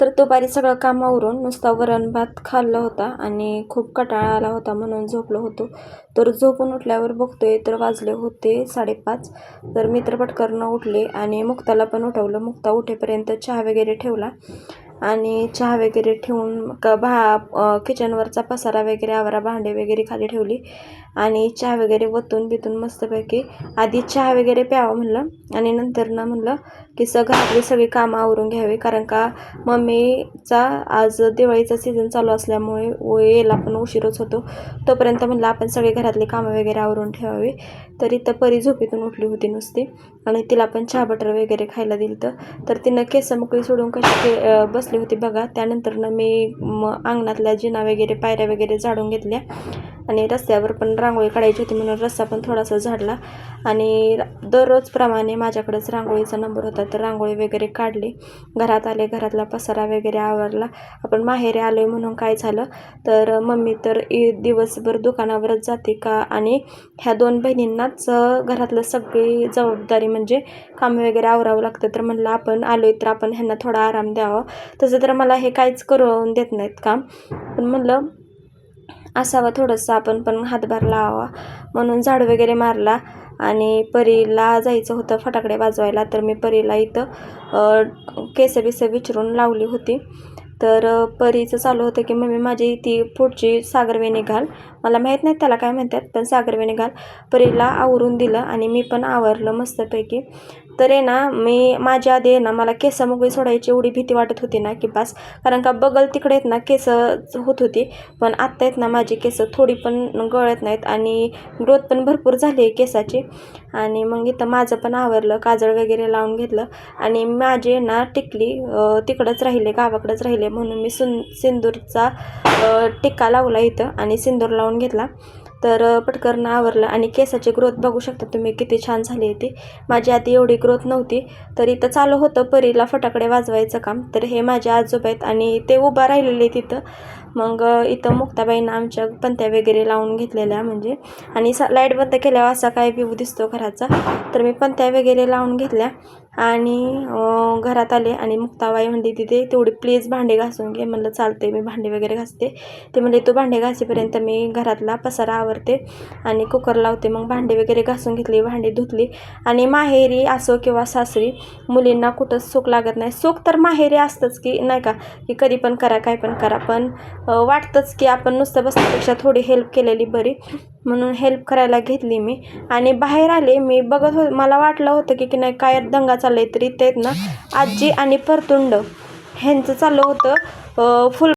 तर दुपारी सगळं काम आवरून नुसता वरण भात खाल्ला होता आणि खूप कटाळा आला होता म्हणून झोपलो होतो. तर झोपून उठल्यावर बघतोय तर वाजले होते साडेपाच. तर मी तर पटकरनं उठले आणि मुक्ताला पण उठवलं. मुक्ता उठेपर्यंत चहा वगैरे ठेवला. आणि चहा वगैरे ठेवून क भा किचनवरचा पसारा वगैरे आवरा भांडे वगैरे खाली ठेवली. आणि चहा वगैरे वतून बितून मस्तपैकी आधी चहा वगैरे प्यावं म्हणलं. आणि नंतर ना म्हणलं की सगळं आपली सगळी कामं आवरून घ्यावी. कारण का मम्मीचा आज दिवाळीचा सीझन चालू असल्यामुळे व यायला पण उशीरच होतो. तोपर्यंत म्हणलं आपण सगळे घरातली कामं वगैरे आवरून ठेवावी. तर इथं परी झोपेतून उठली होती नुसती. आणि तिला पण चहा बटर वगैरे खायला दिलं तर तिनं केस मोकळी सोडून कशी बस बसली होती बघा. त्यानंतरनं मी मग अंगणातल्या जिना वगैरे पायऱ्या वगैरे झाडून घेतल्या. आणि रस्त्यावर पण रांगोळी काढायची होती म्हणून रस्ता पण थोडासा झाडला. आणि दररोजप्रमाणे माझ्याकडेच रांगोळीचा नंबर होता तर रांगोळी वगैरे काढली. घरात आले घरातला पसारा वगैरे आवरला. आपण माहेरी आलो आहे म्हणून काय झालं? तर मम्मी तर दिवसभर दुकानावरच जाते का? आणि ह्या दोन बहिणींनाच घरातलं सगळी जबाबदारी म्हणजे काम वगैरे आवरावं लागतं. तर म्हणलं आपण आलो आहे तर आपण ह्यांना थोडा आराम द्यावा. तसं तर मला हे काहीच करून देत नाहीत काम. पण म्हणलं असावं थोडंसं आपण पण हातभार लावावा. म्हणून झाड वगैरे मारला आणि परीला जायचं होतं फटाकडे वाजवायला. तर मी परीला इथं केस बिसं विचरून लावली होती. तर परीचं चालू होतं की मम्मी माझी ती पुढची सागरवेणी घाल. मला माहीत नाही त्याला काय म्हणतात पण सागरवेणी घाल. परीला आवरून दिलं आणि मी पण आवरलं मस्तपैकी. तर आहे ना मी माझ्या आधी आहे ना मला केस सोडायची एवढी भीती वाटत होती ना की बस. कारण का बगल तिकडे आहेत ना केस होत होती पण आत्ता आहेत ना माझी केस थोडी पण गळत नाहीत आणि ग्रोथ पण भरपूर झाली आहे केसाची. आणि मग इथं माझं पण आवरलं काजळ वगैरे लावून घेतलं. आणि माझे ना टिकली तिकडंच राहिले गावाकडंच राहिले म्हणून मी सुन सिंदूरचा टिक्का लावला इथं आणि सिंदूर लावून घेतला. तर पटकन आवरलं आणि केसाची ग्रोथ बघू शकता तुम्ही किती छान झाली ती. माझी आधी एवढी ग्रोथ नव्हती तर इथं चालू होतं. परीला फटाकडे वाजवायचं काम. तर हे माझे आजोबा आहेत आणि ते उभा राहिलेले तिथं. मग इथं मुक्ताबाईनं आमच्या पंत्या वगैरे लावून घेतलेल्या म्हणजे. आणि सा लाइट बंद केल्यावर असा काय व्यू दिसतो घराचा. तर मी पंत्या वगैरे लावून घेतल्या. आणि घरात आले आणि मुक्ताबाई म्हणली तिथे तेवढी प्लीज भांडे घासून घे. म्हणलं चालते मी भांडे वगैरे घासते. ते म्हणले तू भांडे घासेपर्यंत मी घरातला पसारा आवरते आणि कुकर लावते. मग भांडे वगैरे घासून घेतली भांडी धुतली. आणि माहेरी असो किंवा सासरी मुलींना कुठंच सुख लागत नाही. सुख तर माहेरी असतंच की नाही का? की कधी पण करा काय पण करा. पण वाटतंच की आपण नुसतं बसण्यापेक्षा थोडी हेल्प केलेली बरी. म्हणून हेल्प करायला घेतली मी. आणि बाहेर आले मी बघत हो मला वाटलं होतं की की नाही काय दंगा चालला आहे तरी ते ना. आजी आणि परतुंड ह्यांचं चाललं होतं फुल